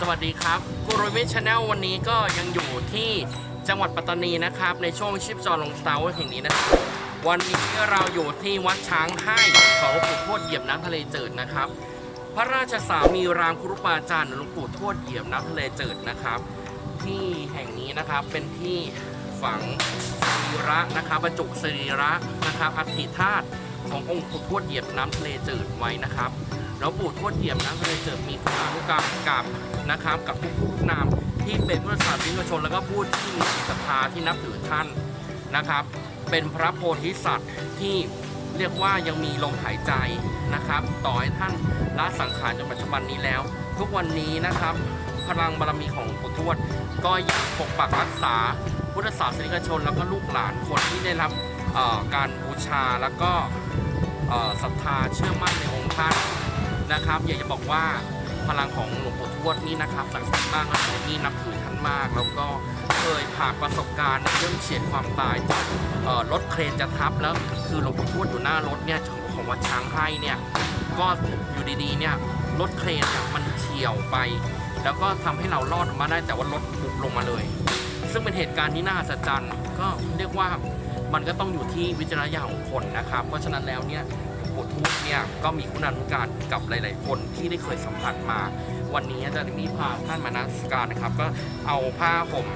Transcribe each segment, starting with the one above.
สวัสดีครับกูรูมิชแนลวันนี้ก็ยังอยู่ที่จังหวัดปัตตานีนะครับ ในช่วงชิปจอลงเตาแห่งนี้นะครับวันนี้เราอยู่ที่วัดช้างให้เของหลวงปู่ทวดเหยียบน้ำทะเลจืดนะครับ พระราชสามีรามคุรุปาจารย์หลวงปู่ทวดเหยียบน้ำทะเลจืดนะครับ ที่แห่งนี้นะครับเป็นที่ฝังสรีระนะครับบรรจุสรีระนะครับอัฐิธาตุขององค์ปู่ทวดเหยียบน้ำทะเลจืดไว้นะครับแล้วปู่ทวดเหยียบน้ำทะเลจืดมีคุณานุกรรมกับ นะครับ กับทุกผู้นามที่เป็นพุทธศาสนิกชน แล้วก็ผู้ที่มีศรัทธาที่นับถือท่านนะครับ เป็นพระโพธิสัตว์ที่เรียกว่ายังมีลมหายใจนะครับ ต่อให้ท่านละสังขารจนปัจจุบันนี้แล้ว ทุกวันนี้นะครับ พลังบารมีของหลวงปู่ทวด ก็ยังปกปักรักษาพุทธศาสนิกชน แล้วก็ลูกหลานคนที่ได้รับการบูชาแล้วก็ศรัทธาเชื่อมั่นในองค์ท่านนะครับ อยากจะบอกว่า พลังของหลวงปู่ทวดนี่นะครับศักดิ์สิทธิ์มากและผมนี่นับถือท่านมาก แล้วก็เคยผ่านประสบการณ์ในเรื่องเฉียดความตายจากรถเครนจะทับแล้วคือหลวงปู่ทวดอยู่หน้ารถเนี่ยของวัดช้างให้เนี่ยก็อยู่ดีๆเนี่ยรถเครนเนี่ยมันเฉี่ยวไป แล้วก็ทำให้เรารอดออกมาได้แต่ว่ารถบุบลงมาเลย ซึ่งเป็นเหตุการณ์ที่น่าอัศจรรย์ก็เรียกว่ามันก็ต้องอยู่ที่วิจารณญาณของคนนะครับ เพราะฉะนั้นแล้วเนี่ย ปูดทวดเนี่ยก็มีคุณานุการกับหลาย ๆ คนที่ได้เคยสัมผัสมา วันนี้อาจารย์มีพาท่านมานัสการนะครับ ก็เอาผ้าห่ม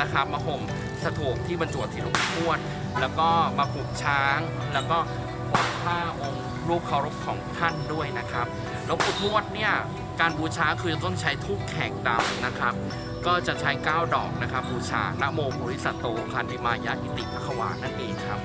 นะครับมาห่มสถูปที่บรรจุที่หลวงปู่ทวด แล้วก็มาผูกช้าง แล้วก็ห่มผ้าองค์รูปเคารพของท่านด้วยนะครับหลวงปู่ทวดเนี่ยการบูชาคือต้องใช้ทูบแขกดำนะครับ ก็จะใช้ 9 ดอกนะครับบูชานะโมโพธิสัตโตคันติมายะอิติภควานั่นเองครับ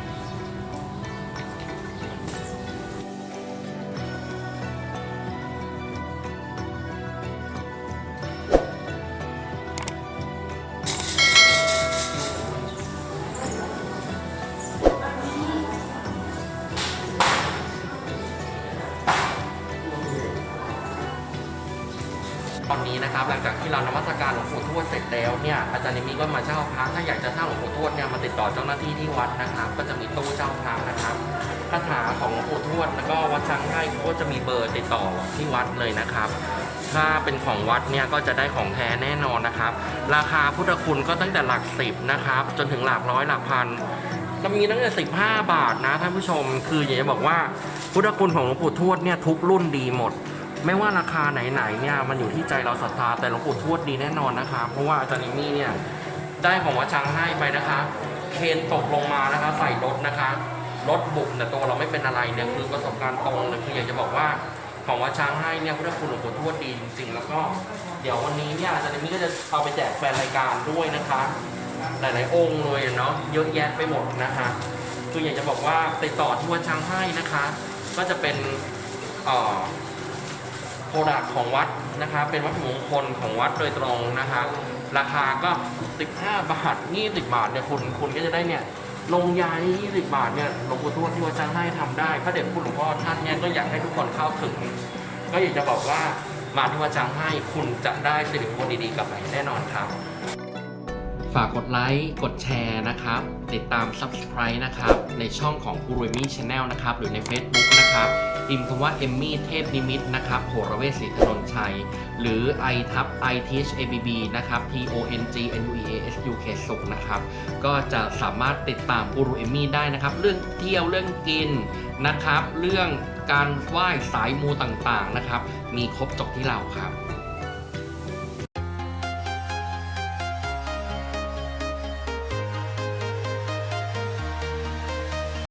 นี้นะครับหลังจากที่เรานมัสการหลวงปู่ทวดเสร็จแล้วเนี่ยอาจารย์นิมิก็มาเช่าพระถ้าอยากจะเช่าหลวงปู่ทวดเนี่ยมาติดต่อเจ้าหน้าที่ที่วัดนะครับ ก็จะมีตู้เช่าพระนะครับคาถาของหลวงปู่ทวดแล้วก็วัดช้างให้ก็จะมีเบอร์ติดต่อที่วัดเลยนะครับ ถ้าเป็นของวัดเนี่ยก็จะได้ของแท้แน่นอนนะครับ ราคาพุทธคุณก็ตั้งแต่หลักสิบนะครับจนถึงหลักร้อยหลักพันจะมีตั้งแต่ 15 บาทนะท่านผู้ชม คืออยากจะบอกว่าพุทธคุณของหลวงปู่ทวดเนี่ยทุกรุ่นดีหมด ไม่ว่าราคาไหนๆเนี่ยมันอยู่ที่ใจเราศรัทธาแต่หลวงปู่ทวดดีแน่นอนนะคะ เพราะว่าอาจารย์นิมี่เนี่ยได้ของวัดช้างให้ไปนะคะ เคนตกลงมานะคะใส่รถนะคะรถบุบแต่ตัวเราไม่เป็นอะไรเนี่ยคือประสบการณ์ตรงเลยคืออยากจะบอกว่าของวัดช้างให้เนี่ยพุทธคุณหลวงปู่ทวดดีจริงๆ แล้วก็เดี๋ยววันนี้เนี่ยอาจารย์นิมี่ก็จะเอาไปแจกแฟนรายการด้วยนะคะ หลายๆองค์เลยเนาะเยอะแยะไปหมดนะคะคืออยากจะบอกว่าติดต่อที่วัดช้างให้นะคะ ก็จะเป็นเอ่อ โปรดักของวัดนะคะเป็นวัตถุมงคลของวัดโดยตรงนะคะราคาก็ 15 บาท20บาทเนี่ยคุณคุณก็จะได้เนี่ยลงยานี่20 บาทเนี่ยหลวงปู่ทวดที่วัดจังให้ทำได้พระเด็จคุณหลวงพ่อท่านเนี่ยก็อยากให้ทุกคนเข้าถึง ก็อยากจะบอกว่ามาที่วัดจังให้คุณจะได้สิริมงคลดีๆกลับไปแน่นอนครับ ฝากกดไลค์ กดแชร์นะครับ ติดตาม Subscribe นะครับ ในช่องของ g u r u m i Channel นะครับ หรือใน Facebook นะครับพิมพ์คำว่าเอมมี่เทพนิมิตนะครับโหรเวศศรีถนนชัย หรือ i ทับ i t h a b b นะครับ t o n g n u e a s u k สุขนะครับ ก็จะสามารถติดตามกูรูเอมมี่ได้นะครับ เรื่องเที่ยวเรื่องกินนะครับ เรื่องการไหว้สายมูต่างๆนะครับ มีครบจบที่เราครับ